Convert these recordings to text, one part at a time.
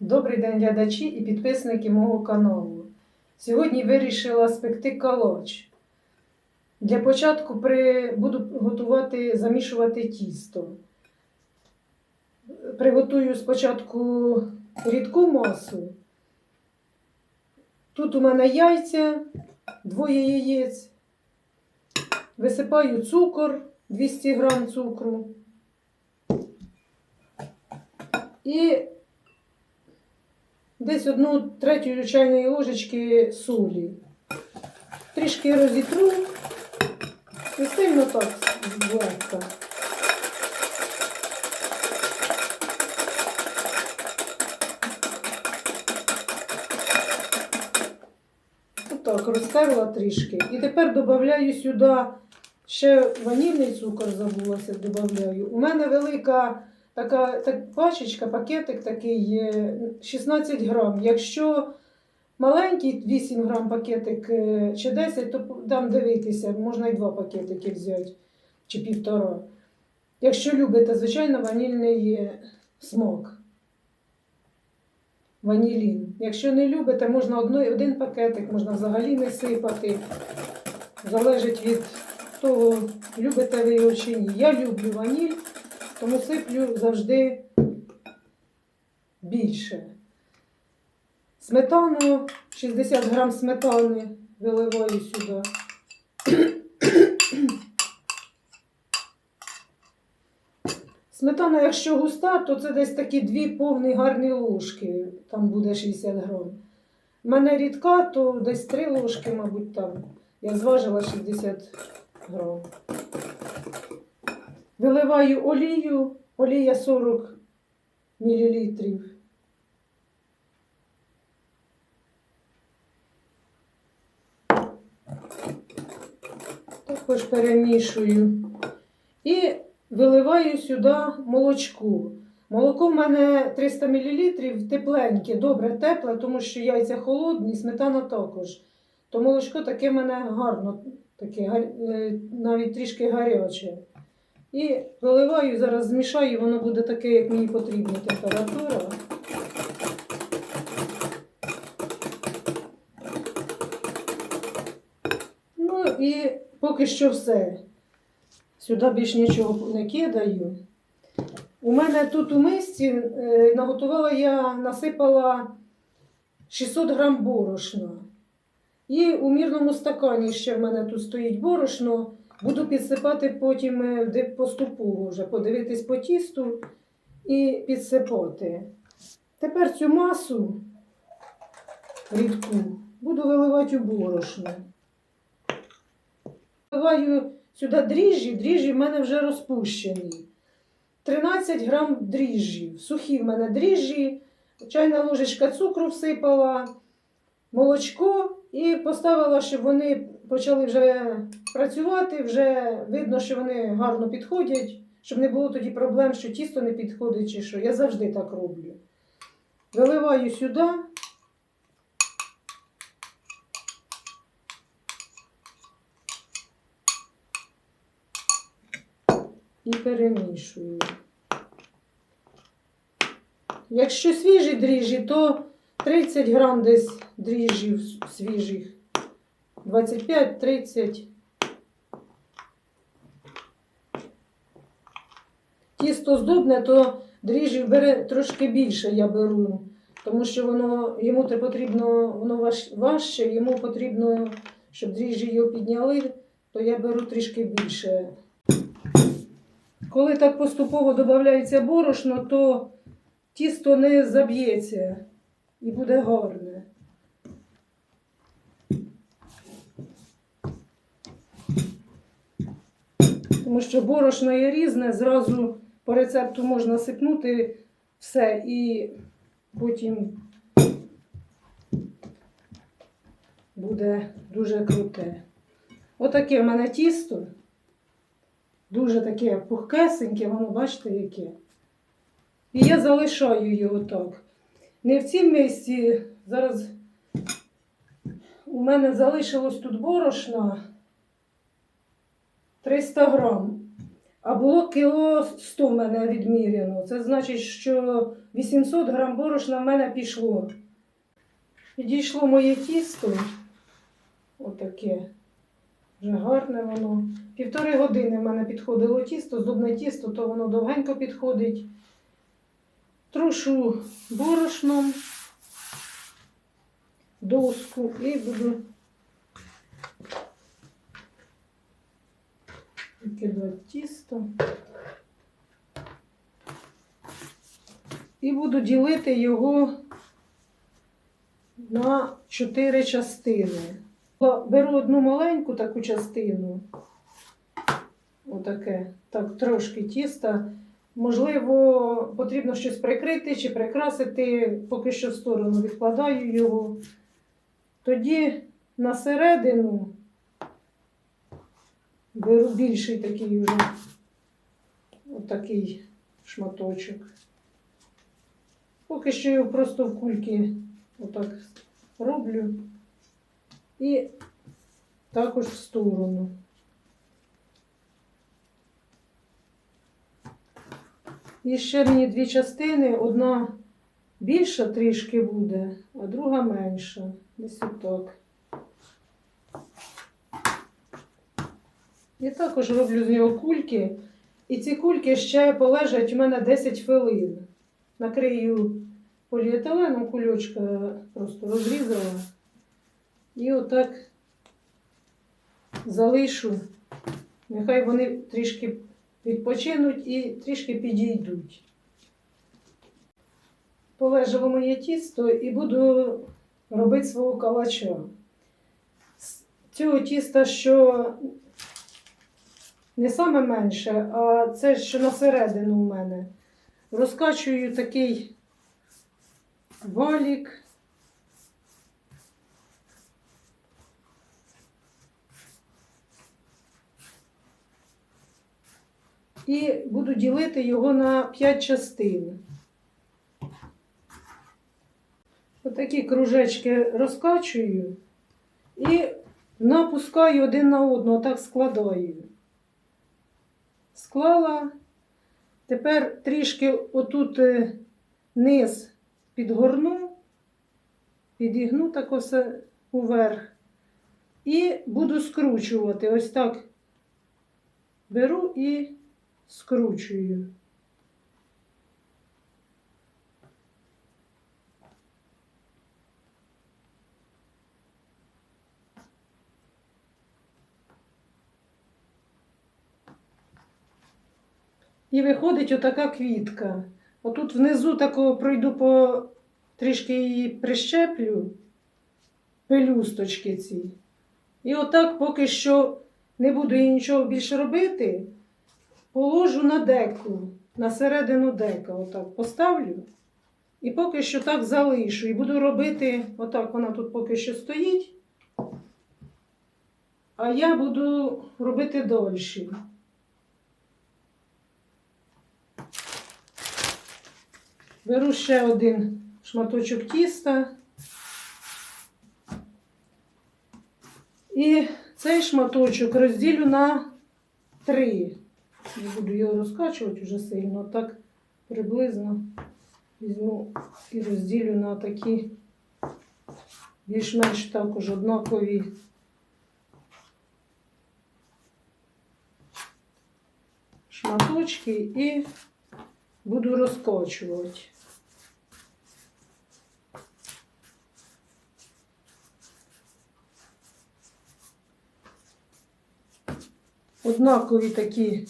Добрий день, глядачі і підписники мого каналу. Сьогодні вирішила спекти калач. Для початку при... буду готувати, замішувати тісто. Приготую спочатку рідку масу. Тут у мене яйця, двоє яєць. Висипаю цукор, 200 грам цукру. І десь одну третю чайної ложечки солі. Трішки розітру і сильно так злегка. Отак, розтерла трішки. І тепер додаю сюди ще ванільний цукор, забулася, додаю. У мене велика така так, пачечка, пакетик такий є 16 грам. Якщо маленький 8 грам пакетик е, чи 10, то дам дивитися, можна і два пакетики взяти, чи півтора. Якщо любите, звичайно, ванільний е, смак. Ванілін. Якщо не любите, можна одно- один пакетик, можна взагалі не сипати. Залежить від того, любите ви його чи ні. Я люблю ваніль, тому сиплю завжди більше. Сметану, 60 грам сметани виливаю сюди. Сметана, якщо густа, то це десь такі дві повні гарні ложки, там буде 60 грам. У мене рідка, то десь три ложки, мабуть, там. Я зважила 60 грам. Виливаю олію, олія 40 мл. Також перемішую. І виливаю сюди молочко. Молоко в мене 300 мл, тепленьке, добре тепле, тому що яйця холодні, сметана також. То молочко таке в мене гарно, таке, е, навіть трішки гаряче. І виливаю, зараз змішаю, воно буде таке, як мені потрібна температура. Ну і поки що все. Сюди більш нічого не кидаю. У мене тут у мисці е, наготувала я, насипала 600 грам борошна. І у мірному стакані ще в мене тут стоїть борошно. Буду підсипати потім е, поступово вже, подивитись по тісту і підсипати. Тепер цю масу рідку буду виливати у борошно. Виливаю сюди дріжджі, дріжджі в мене вже розпущені. 13 грам дріжджів. Сухі в мене дріжджі, чайна ложечка цукру всипала, молочко і поставила, щоб вони почали вже працювати, вже видно, що вони гарно підходять, щоб не було тоді проблем, що тісто не підходить чи що. Я завжди так роблю. Виливаю сюди. І перемішую. Якщо свіжі дріжджі, то 30 грам десь дріжджів свіжих. 25-30. Тісто здобне, то дріжджів бере трошки більше я беру, тому що воно йому потрібно, воно важче, йому потрібно, щоб дріжджі його підняли, то я беру трішки більше. Коли так поступово додається борошно, то тісто не заб'ється і буде гарне. Тому що борошно є різне, зразу по рецепту можна сипнути все і потім буде дуже круте. Отаке в мене тісто. Дуже таке пухкесеньке, воно бачите яке. І я залишаю його так. Не в цім місці. Зараз у мене залишилось тут борошна 300 грам. А було кіло 100 в мене відміряно. Це значить, що 800 грам борошна в мене пішло. Підійшло моє тісто. Отаке. Вже гарне воно. Півтори години в мене підходило тісто, здобне тісто, то воно довгенько підходить. Трушу борошном доску і буду викидати тісто. І буду ділити його на чотири частини. Беру одну маленьку таку частину, отаке, так, трошки тіста. Можливо, потрібно щось прикрити чи прикрасити, поки що в сторону відкладаю його. Тоді на середину беру більший такий вже отакий шматочок. Поки що його просто в кульки отак роблю. І також в сторону. І ще мені дві частини, одна більша трішки буде, а друга менша. Десь отак. І також роблю з нього кульки. І ці кульки ще полежать у мене 10 хвилин. Накрию поліетиленом кульочка, просто розрізала. І отак залишу. Нехай вони трішки відпочинуть і трішки підійдуть. Полежало моє тісто і буду робити свого калача. З цього тіста, що не саме менше, а це, що на середину у мене. Розкачую такий валік. І буду ділити його на 5 частин. Отакі кружечки розкачую і напускаю один на одного, так складаю. Склала. Тепер трішки отут е, низ підгорну, підігну так ось уверх. І буду скручувати. Ось так беру і скручую. І виходить отака квітка. Отут внизу такого пройду по трішки її прищеплю, пелюсточки ці. І отак поки що не буду їй нічого більше робити, положу на деку, на середину дека, отак поставлю. І поки що так залишу. І буду робити, отак вона тут поки що стоїть. А я буду робити дольше. Беру ще один шматочок тіста. І цей шматочок розділю на три. Не буду його розкачувати вже сильно, так приблизно візьму і розділю на такі більш-менш також однакові. Шматочки і буду розкочувати. Однакові такі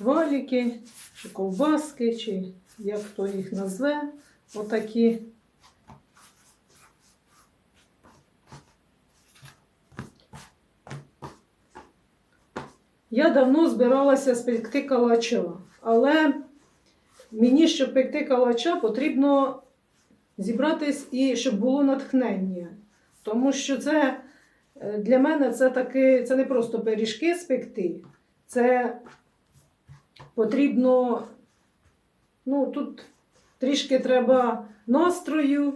валіки, чи ковбаски, чи як хто їх назве, отакі. Я давно збиралася спекти калача, але мені, щоб пекти калача, потрібно зібратись і щоб було натхнення. Тому що це для мене це таки, це не просто пиріжки спекти, це потрібно, ну тут трішки треба настрою.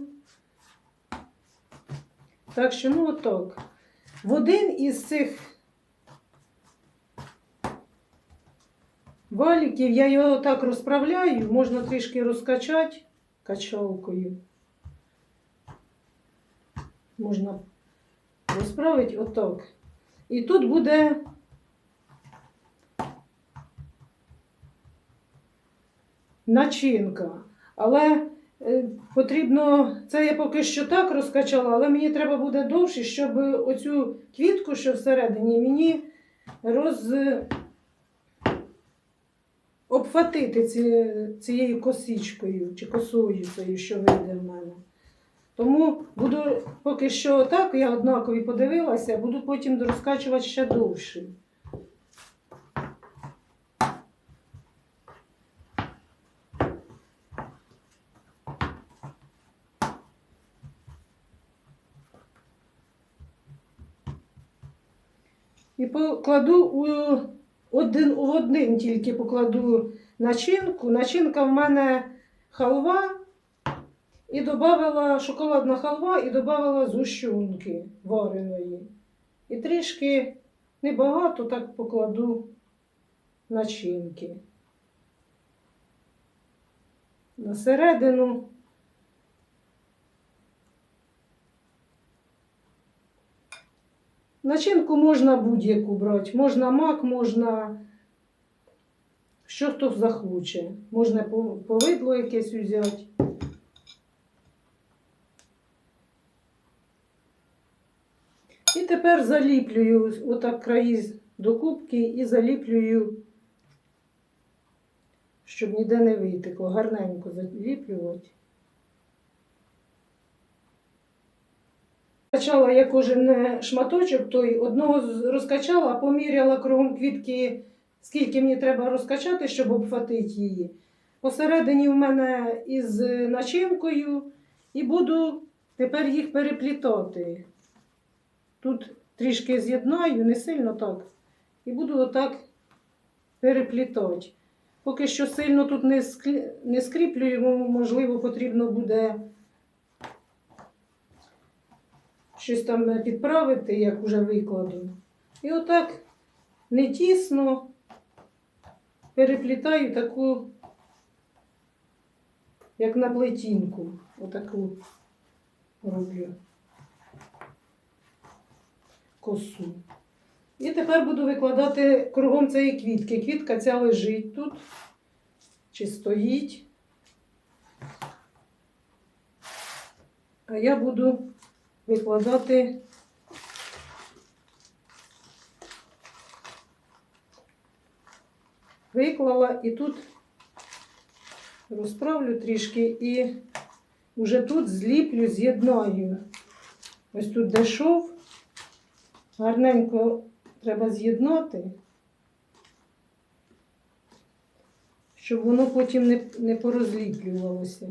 Так що, ну отак. В один із цих валіків. Я його так розправляю, можна трішки розкачати качалкою. Можна розправити отак. І тут буде начинка. Але е, потрібно, це я поки що так розкачала, але мені треба буде довше, щоб оцю квітку, що всередині, мені роз... обхватити ці, цією косичкою чи косою цією, що вийде в мене. Тому буду поки що так, я однакові подивилася, буду потім розкачувати ще довше. І покладу у один, у один тільки покладу начинку. Начинка в мене халва. І додавала шоколадна халва і додавала зущунки вареної. І трішки небагато так покладу начинки. На середину. Начинку можна будь-яку брати. Можна мак, можна що хто захоче. Можна повидло якесь взяти. І тепер заліплюю отак краї до кубки і заліплюю, щоб ніде не витекло. Гарненько заліплювати. Розкачала я кожен е, шматочок, той одного розкачала, поміряла кругом квітки, скільки мені треба розкачати, щоб обхватити її. Посередині в мене із е, начинкою і буду тепер їх переплітати. Тут трішки з'єднаю, не сильно так. І буду отак переплітати. Поки що сильно тут не, не скріплюю, можливо, потрібно буде щось там підправити, як уже викладу. І отак не тісно переплітаю таку, як на плетінку. Отаку роблю косу. І тепер буду викладати кругом цієї квітки. Квітка ця лежить тут чи стоїть. А я буду викладати виклала і тут розправлю трішки і вже тут зліплю, з'єднаю. Ось тут де шов, гарненько треба з'єднати, щоб воно потім не, не порозліплювалося.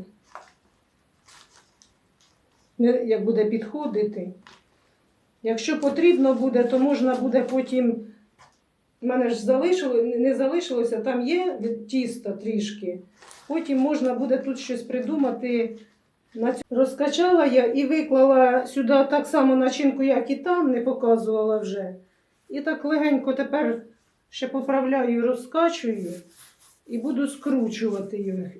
Як буде підходити. Якщо потрібно буде, то можна буде потім. У мене ж залишило, не залишилося, там є тіста трішки. Потім можна буде тут щось придумати. Розкачала я і виклала сюди так само начинку, як і там, не показувала вже. І так легенько тепер ще поправляю, розкачую і буду скручувати їх.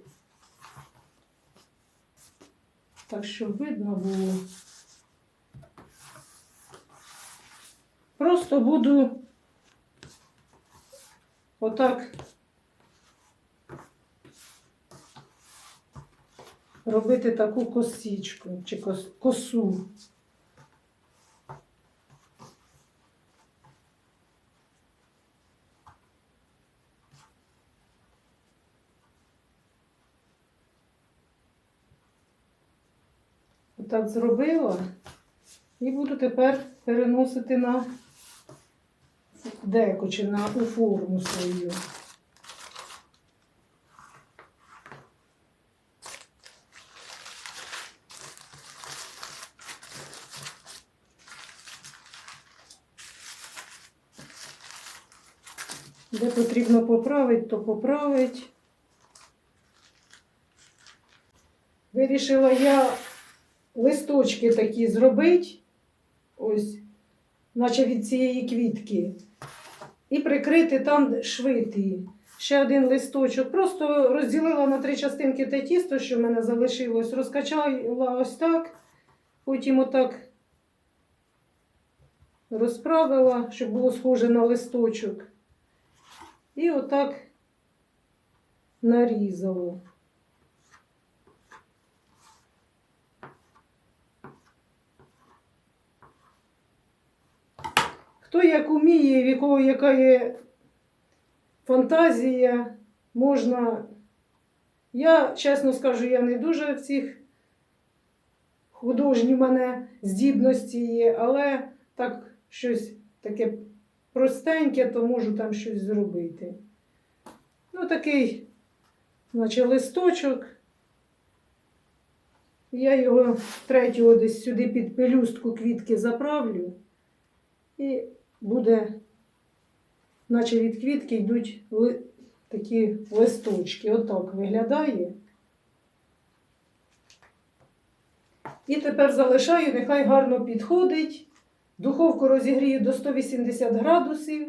Так, щоб видно було. Просто буду отак робити таку косичку чи кос- косу. Отак зробила і буду тепер переносити на деко чи на у форму свою. Де потрібно поправити, то поправити. Вирішила я листочки такі зробити, ось, наче від цієї квітки, і прикрити там шви ті. ще один листочок. Просто розділила на три частинки те тісто, що в мене залишилось, розкачала ось так, потім отак розправила, щоб було схоже на листочок. І отак нарізала. Хто як уміє, в якого яка є фантазія, можна. Я, чесно скажу, я не дуже в цих художні мене здібності є, але так щось таке простеньке, то можу там щось зробити. Ну, такий, наче листочок. Я його третього десь сюди під пелюстку квітки заправлю. І буде, наче від квітки йдуть ли, такі листочки. Отак виглядає. І тепер залишаю, нехай гарно підходить. Духовку розігрію до 180 градусів.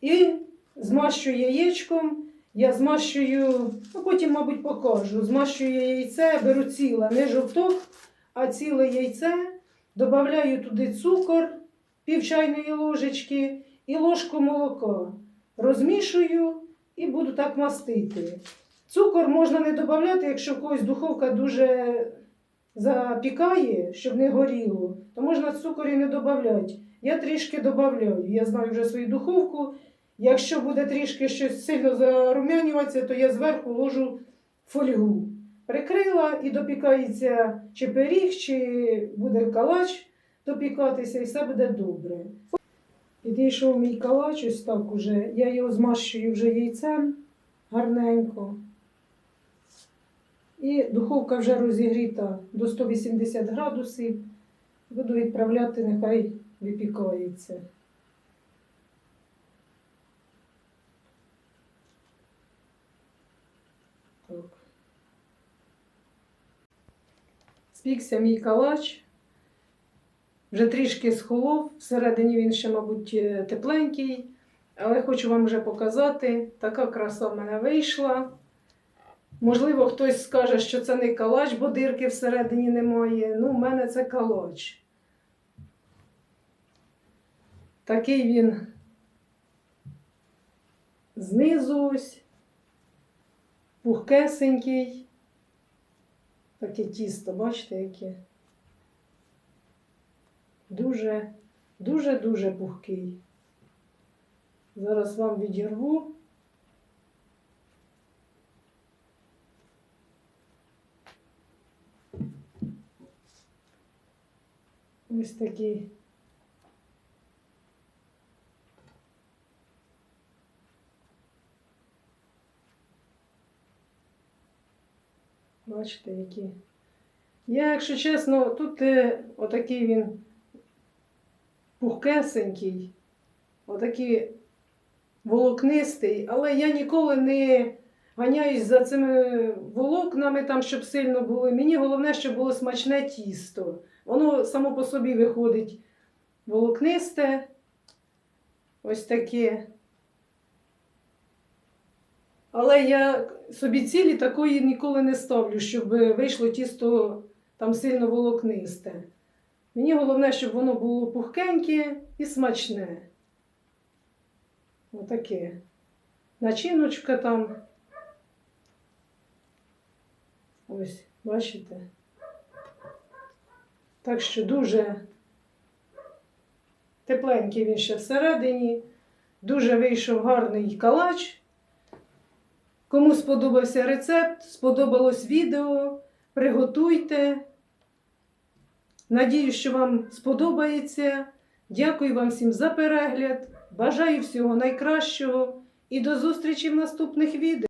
І змащую яєчком. Я змащую, ну потім, мабуть, покажу. Змащую яйце, беру ціле, не жовток, а ціле яйце. Добавляю туди цукор, пів чайної ложечки і ложку молока. Розмішую і буду так мастити. Цукор можна не додавати, якщо в когось духовка дуже запікає, щоб не горіло, то можна цукор і не додавати. Я трішки додаю. Я знаю вже свою духовку. Якщо буде трішки щось сильно зарум'янюватися, то я зверху ложу фольгу. Прикрила і допікається чи пиріг, чи буде калач допікатися, і все буде добре. Підійшов мій калач, ось так уже. Я його змащую вже яйцем гарненько. І духовка вже розігріта до 180 градусів. Буду відправляти, нехай випікається. Так. Спікся мій калач. Вже трішки схолов, всередині він ще, мабуть, е, тепленький, але хочу вам вже показати, така краса в мене вийшла. Можливо, хтось скаже, що це не калач, бо дирки всередині немає. Ну, в мене це калач. Такий він знизу ось, пухкесенький. Таке тісто, бачите, яке? Дуже, дуже, дуже пухкий. Зараз вам відірву. Ось такий. Бачите, які. Я, якщо чесно, тут е, отакий він пухкесенький, отакий волокнистий, але я ніколи не ганяюсь за цими волокнами, там, щоб сильно були. Мені головне, щоб було смачне тісто. Воно само по собі виходить волокнисте, ось таке. Але я собі цілі такої ніколи не ставлю, щоб вийшло тісто там сильно волокнисте. Мені головне, щоб воно було пухкеньке і смачне. Отаке. Начиночка там. Ось, бачите? Так що дуже тепленький він ще всередині. Дуже вийшов гарний калач. Кому сподобався рецепт, сподобалось відео, приготуйте. Надію, що вам сподобається. Дякую вам всім за перегляд. Бажаю всього найкращого і до зустрічі в наступних відео.